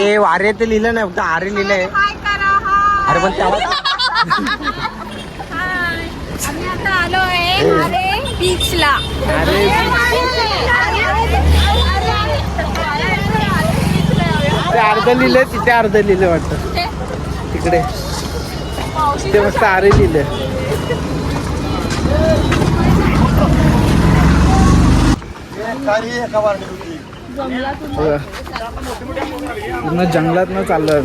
ते वारे ते लिहिलं नाही फक्त आरे लिहिलंय अरे पण त्यावर हाय. आम्ही आता आलो आहे अरे बीचला अरे ते अर्ध लिहिलंय तिथे अर्ध लिहिलं वाटतं. तिकडे. ते फक्त आरे लिहिलंय. बघा. पूर्ण जंगलात न चाललं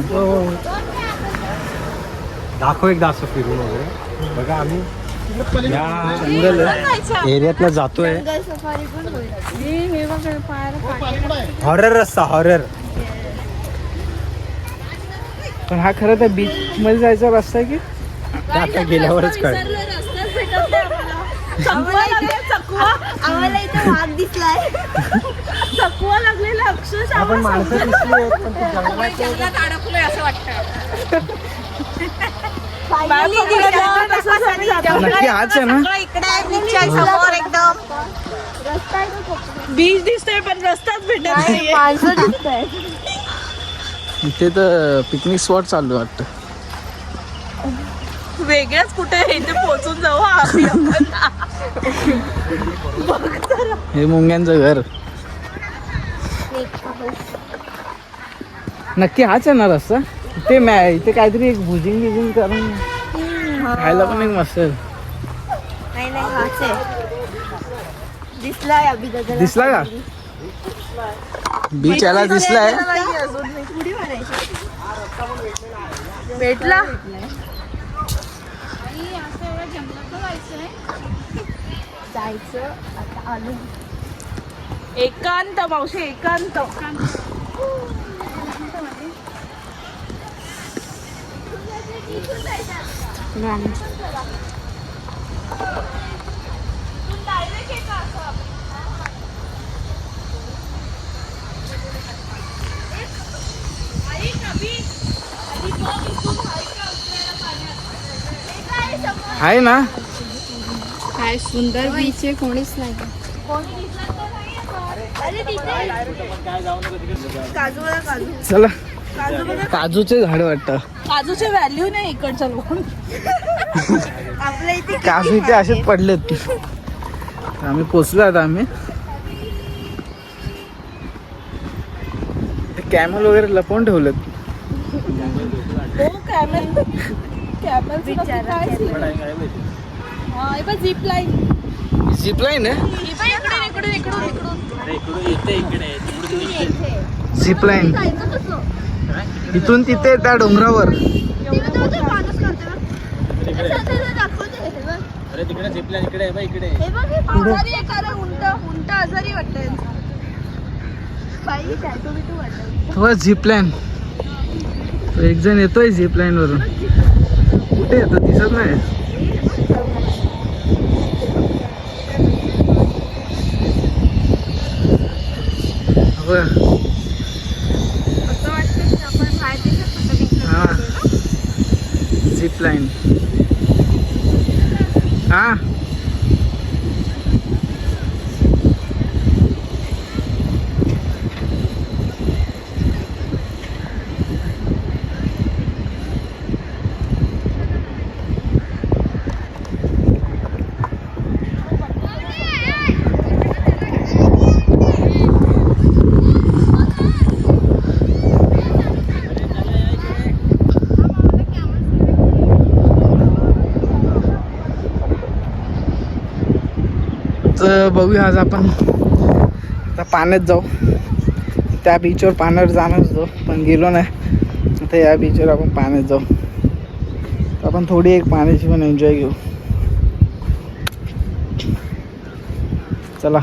दाखव एकदा असं फिरून वगैरे. बघा आम्ही या जंगल आहे. एरियातनं जातोय. हे हॉरर रस्ता हॉरर पण हा खरं तर बीच मध्ये जायचा रस्ता आहे की? आता गेल्यावरच कळ आम्हाला इथे वाघ दिसलाय. चकवा लागलेला अक्षरशः आपण माणसं दिसली आहेत, पण ते जंगलात जंगलात अडकलोय असं वाटतं. नक्की हाच आहे ना? इकडे आहे बीच आहे समोर एकदम. बीच दिसतोय पण रस्ताच भेटत नाही माणसं इथे तर पिकनिक स्पॉट चालू आहे वाटतं. वेगळ्याच कुठे इथे पोहोचून जाऊ हा आम्ही आपण. हे मुंग्यांचं घर. नक्की हाच ना रस्ता इथे मॅ इथे काहीतरी एक भुजिंग बिजिंग करून खायला पण एक मस्त आहे. नाही नाही हाच आहे. दिसलाय अभि दादाला. दिसला का? बीच याला दिसलाय. उडी मारायची भेटला जायचं आता आलो एकांत मावशी एकांत आहे ना? काय सुंदर बीच आहे कोणीच नाही काजू बघा काजू. चला. काजूचे झाड वाटतं. काजूचे व्हॅल्यू नाही इकडच्या लोक आपल्या इथे काजू इथे असेच पडलेत. आम्ही पोचलो आता आम्ही. कॅमल वगैरे लपवून ठेवलेत. हो कॅमेल हा हे बघ झिप लाईन झिप लाईन आहे? इकडून इकडून इकडून इकडून. झिप लाईन इथून तिथे त्या डोंगरावर. अरे तिकडे इकडे बघ इकडे. आजारी आहे का रे उंट उंट आजारी वाटतंय बाई टॅटू बिटू वाटत हो झिप लाईन एक जण येतोय झिप लाईन वरून. कुठे येतो दिसत नाही. हा. झिप लाईन हा? तर बघूया आज आपण आता पाण्यात जाऊ. त्या बीचवर पाण्यावर जाणार जाऊ पण गेलो नाही. आता या बीचवर आपण पाण्यात जाऊ. तर आपण थोडी एक पाण्याची पण एन्जॉय घेऊ. चला.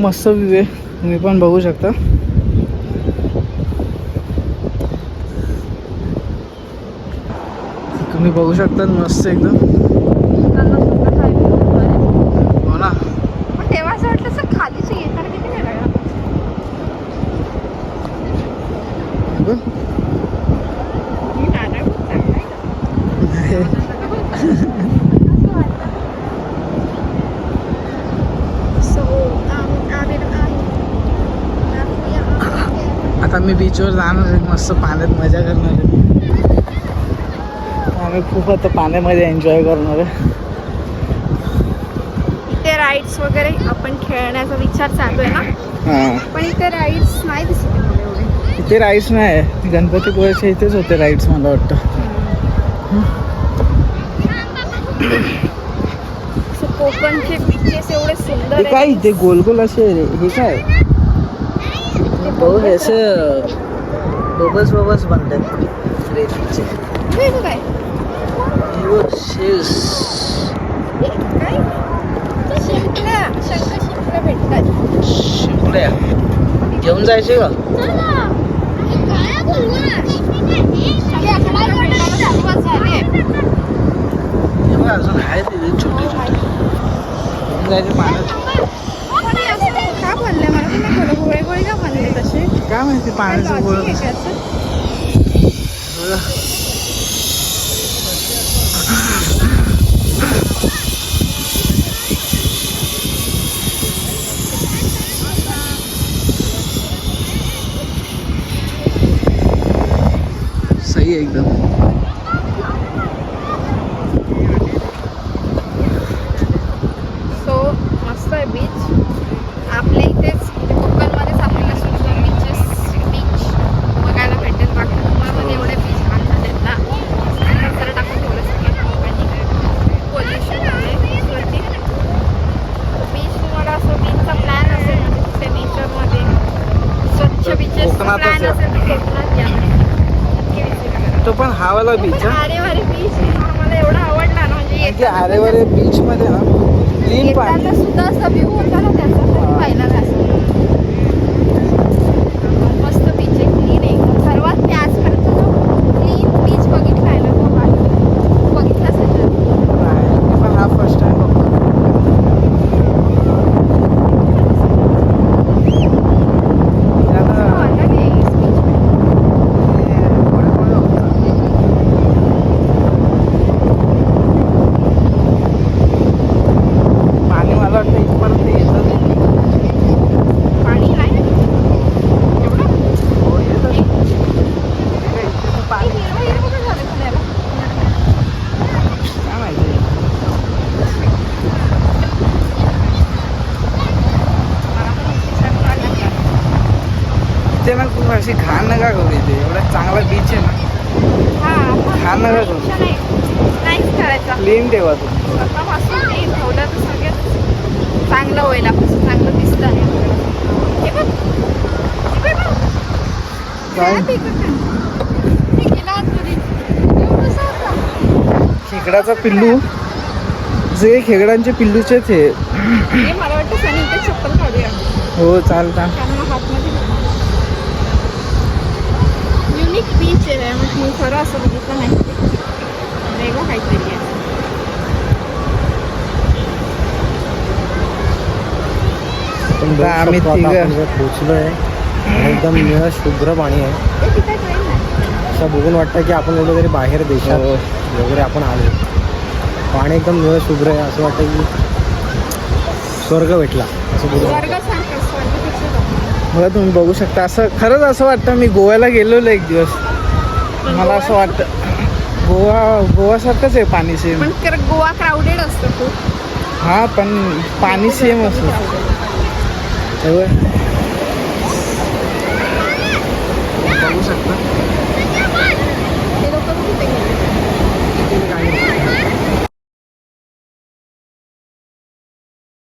मस्त व्ह्यू आहे. तुम्ही पण बघू शकता. तुम्ही बघू शकता मस्त एकदम. हो ना. वाटलं सर किती मी बीचवर जाणार आहे. मस्त पाण्यात मजा करणार आहे. आम्ही खूप आता पाण्यामध्ये एन्जॉय करणार आहे. इथे राईड्स वगैरे आपण खेळण्याचा विचार चालू आहे ना? हां. पण इथे राईड्स नाही दिसत इथे राईड्स नाही गणपतीपुळ्याच्या इथेच होते राईड्स मला वाटतं. कोकणचे बीचेस एवढे सुंदर काय. इथे गोल गोल असे हे काय? भाऊ हे असं बबल्स बबल्स बनतात रेतीचे. हे काय. शेस हे काय? शिंपल्या शंख शिंपल्या भेटतात. शिंपड्या घेऊन जायचे का? हे अजून आहे तिथे छोटे छोटे घेऊन जायचे पाण्यात गोळे गोळे का बनले तसे? काय माहिती पाण्याचं गोळ. सही एकदम सो मस्त आहे बीच आपल्या इथेच इथे कोकणमध्येच आपल्याला सुंदर बीचेस बीच बघायला भेटेल बाकी मुंबईमध्ये एवढे बीच बांधतात आहेत ना नंतर टाकून ठेवलं सगळं पोल्युशन आहे वरती बीच तुम्हाला असं बीचचा प्लॅन असेल ना तिथे नेचरमध्ये स्वच्छ तर बीचेस कोकणातच प्लॅन या. असेल तर कोकणात या नक्की visit करा. तो पण हा वाला बीच आहे अरे वारे बीच मला एवढा आवडला ना म्हणजे की येताना अरे वरे बीच मध्ये ना क्लीन पाणी सुद्धा असा व्ह्यू होता ना त्याचा. पाहिला असं मस्त बीच आहे क्लीन आहे एकदम. सर्वात मी आजपर्यंत जो क्लीन बीच बघितला आहे ना तो आहे बघितला असेल तर. नाही, मी पण हा फर्स्ट टाइम बघतो हे आता हो, अलग आहे इस beach मध्ये. हे पुढे पुढे होतं. पाणी मला वाटतं इथपर्यंत येतं नाही. पाणी नाही एवढं हो, येतं. हे काय इथे तर पाणी हिरवं हिरवं कुठं झालं पुण्याला? काय माहिती मला पण इथे छान वाटलं. इथे ना खूप अशी घाण नका करू इथे. एवढा चांगला बीच आहे ना. हा, छान नका करू. क्लीन ठेवा तू चांगलं होईल. आपण चांगलं दिसतं. हे. हे? हे. खेकडाचा पिल्लू. जे खेकडांचे पिल्लूचेच आहे हे हो चालता. त्यामुळे मी खरं असं बघितलं नाही वेगळं काहीतरी आहे आम्ही एकदम निळं शुभ्र पाणी आहे असं बघून वाटतं की आपण कुठेतरी बाहेर देशात. वगैरे आपण आलो पाणी एकदम निळं शुभ्र आहे असं वाटतं की स्वर्ग भेटला असं बघून. मला तुम्ही बघू शकता असं खरंच असं वाटतं मी गोव्याला गेलेलो एक दिवस मला असं वाटतं गोवा गोवासारखंच आहे पाणी सेम. पण गोवा क्राऊडेड असतं खूप. हां पण पाणी सेम असतं. बघू शकता.